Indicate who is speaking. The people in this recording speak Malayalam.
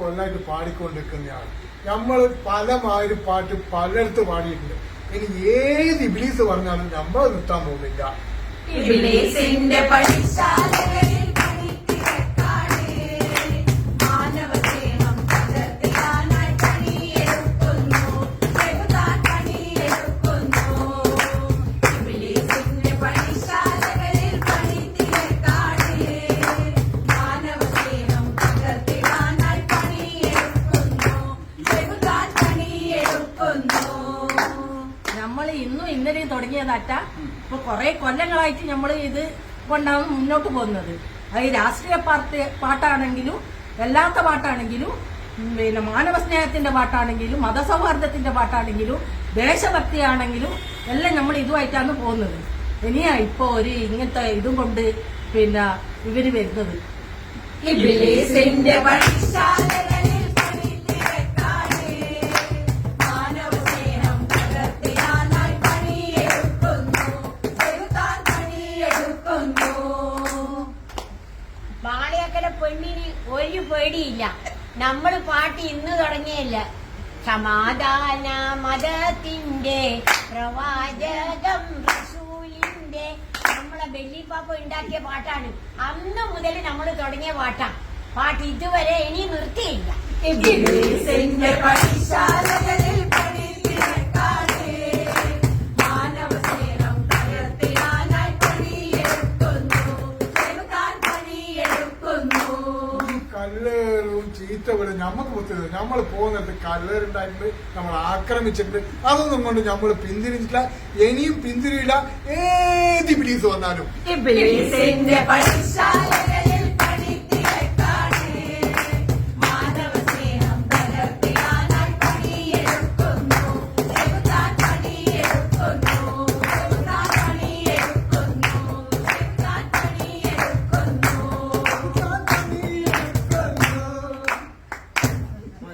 Speaker 1: കൊല്ലായിട്ട് പാടിക്കൊണ്ടിരിക്കുന്നതാണ് നമ്മൾ പല മാതിരി പാട്ട് പലയിടത്ത് പാടിയിട്ടുണ്ട്. ഇനി ഏത് ഇബിലീസ് പറഞ്ഞാലും നമ്മൾ നിർത്താൻ പോകുന്നില്ല.
Speaker 2: നമ്മൾ ഇന്നും ഇന്നലെയും തുടങ്ങിയതറ്റ ഇപ്പൊ കുറെ കൊല്ലങ്ങളായിട്ട് നമ്മൾ ഇത് കൊണ്ടാണ് മുന്നോട്ട് പോകുന്നത്. അത് രാഷ്ട്രീയ പാർട്ടി പാട്ടാണെങ്കിലും അല്ലാത്ത പാട്ടാണെങ്കിലും പിന്നെ മാനവ സ്നേഹത്തിന്റെ പാട്ടാണെങ്കിലും മതസൗഹാർദ്ദത്തിന്റെ പാട്ടാണെങ്കിലും ദേശഭക്തിയാണെങ്കിലും എല്ലാം നമ്മൾ ഇതുമായിട്ടാണ് പോകുന്നത്. ഇനിയാ ഇപ്പൊ ഒരു ഇങ്ങനത്തെ ഇതും കൊണ്ട് പിന്നെ ഇവർ വരുന്നത്.
Speaker 3: ഇബിലീസിന്റെ പണിശാലകളിൽ
Speaker 4: പെണ്ണിന് ഒരു പേടിയില്ല. നമ്മൾ പാട്ട് ഇന്ന് തുടങ്ങിയല്ല. സമാധാന മതത്തിന്റെ പ്രവാചകം റസൂലിന്റെ നമ്മളെ ബെല്ലിപ്പാപ്പ ഉണ്ടാക്കിയ പാട്ടാണ്. അന്ന് മുതൽ നമ്മൾ തുടങ്ങിയ പാട്ടാണ് പാട്ട് ഇതുവരെ ഇനി നിർത്തിയില്ല.
Speaker 1: കല്ലേറും പോലെ നമുക്ക് പറ്റുന്നത് നമ്മൾ പോകുന്നിടത്ത് കല്ലറുണ്ടായിട്ടുണ്ട് നമ്മൾ ആക്രമിച്ചിട്ടുണ്ട്. അതൊന്നും കൊണ്ട് നമ്മൾ പിന്തിരിഞ്ഞിട്ടില്ല. ഇനിയും പിന്തിരിയില്ല. ഏത് ഇബിലീസ് വന്നാലും.